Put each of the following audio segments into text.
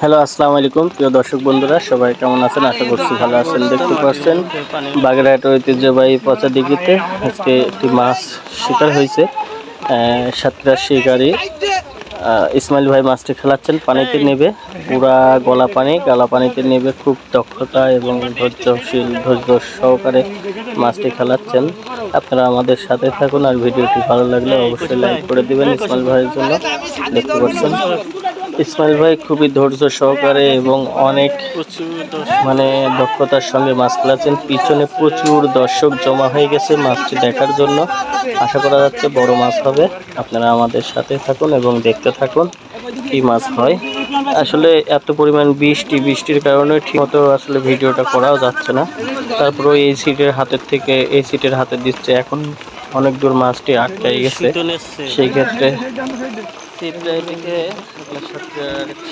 Hello, আসসালামু আলাইকুম। প্রিয় দর্শক বন্ধুরা, সবাই কেমন আছেন? আশা করছি ভালো আছেন, দেখতে পাচ্ছেন। বাগেরহাট ঐতিহ্যবাহী পচা দিঘিতে আজকে একটি মাছ শিকার হয়েছে। সাতক্ষীরার শিকারি। ইসমাইল ভাই মাছটি খেলাচ্ছেন, পানিতে নেবে। পুরা গলা পানি, গলা পানিতে নেবে। খুব দক্ষতা এবং ধৈর্যশীল, ধৈর্য সহকারে মাছটি খেলাচ্ছেন। আপনারা আমাদের সাথে থাকুন, আর ভিডিওটি ভালো লাগলে অবশ্যই লাইক করে দিবেন ইসমাইল ভাইয়ের জন্য। দেখতে পাচ্ছেন। ইসমাইল ভাই খুবই ধৈর্য সহকারে এবং অনেক মানে দক্ষতার সঙ্গে মাছ খেলাচ্ছেন। পিছনে প্রচুর দর্শক জমা হয়ে গেছে মাছটি দেখার জন্য। আশা করা যাচ্ছে বড় মাছ হবে। আপনারা আমাদের সাথে থাকুন এবং দেখতে থাকুন কি মাছ হয়। আসলে এত পরিমাণ বৃষ্টি, বৃষ্টির কারণে ঠিকমতো আসলে ভিডিওটা করাও যাচ্ছে না। তারপরে এই সিটের হাতের থেকে, এই সিটের হাতে দিচ্ছে। এখন অনেক দূর মাছটি আটকাই গেছে। সেই ক্ষেত্রে সিপ্রাইটিকে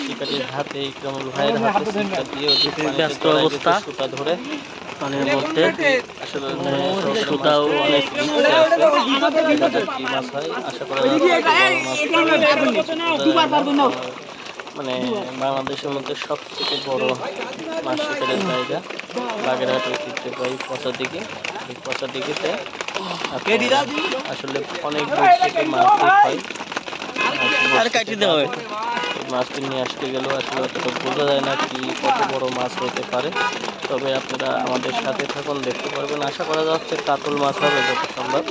শিকারির হাতে ইকরামুল ভাইয়ের হাতে সিটটা ব্যস্ত অবস্থা। ধরে। পানির মধ্যে আসলে সুতাও অনেক মাছ হয় আশা করা মাছ মানে বাংলাদেশের মধ্যে সবথেকে বড় মাছ শিকারের জায়গা। বাগেরহাট ঐতিহ্যবাহী পচা দিকে এই পচা দিঘিতে আসলে অনেক দূর থেকে মাছ হয় আর কাটি দেওয়া হয় মাছটি নিয়ে আসতে গেলেও আসলে অতটা বোঝা যায় না কি কত বড় মাছ হতে পারে। তবে আপনারা আমাদের সাথে থাকুন দেখতে পারবেন। আশা করা যাচ্ছে কাতল মাছ হবে যত সম্ভব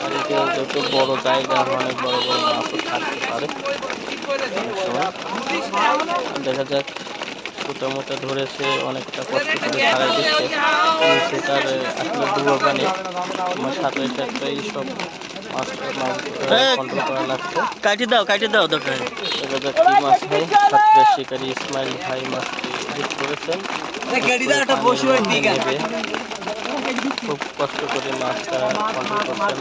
আর যত বড় জায়গা অনেক বড় বড় মাছও থাকতে পারে। দেখা যাক। ছোটো মোটো ধরেছে অনেকটা কষ্ট করে ছাড়াই দিচ্ছে। সেটার আসলে ডুবো পানি আমার সাথে সাথে সব মাছ মাছ কন্ট্রোল করা লাগছে। কাটি দাও কাটি দাও কি মাছ হয়। ছাত্রের শিকারী ইসমাইল ভাই মাছটি হিট করেছেন। খুব কষ্ট করে মাছটা কন্ট্রোল করছেন।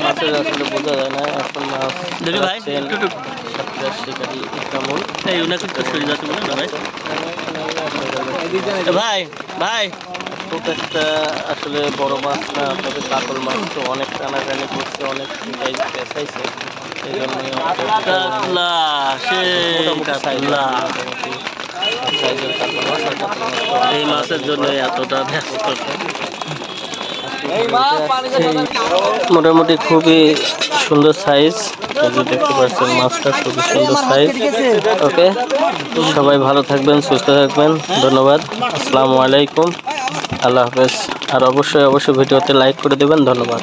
মাছের আসলে বোঝা যায় না এখন মাছ দেখি ভাই, শিকারী ভাই? ভাই ভাই। খুব একটা আসলে বড় মাছ না তবে কাতল মাছ তো অনেক টানাটানি করছে অনেক শিকাই পেঁচাইছে। এই জন্যই কাতলা সে কাতলা সাইজের কাতল মাছ আর কাতল মাছ তো এই মাছের জন্য এতটা মোটামুটি খুবই সুন্দর সাইজ দেখতে পাচ্ছেন মাছটা খুবই সুন্দর সাইজ ওকে সবাই ভালো থাকবেন সুস্থ থাকবেন। ধন্যবাদ। আসসালামু আলাইকুম। আল্লাহ হাফেজ। আর অবশ্যই অবশ্যই ভিডিওতে লাইক করে দেবেন। ধন্যবাদ।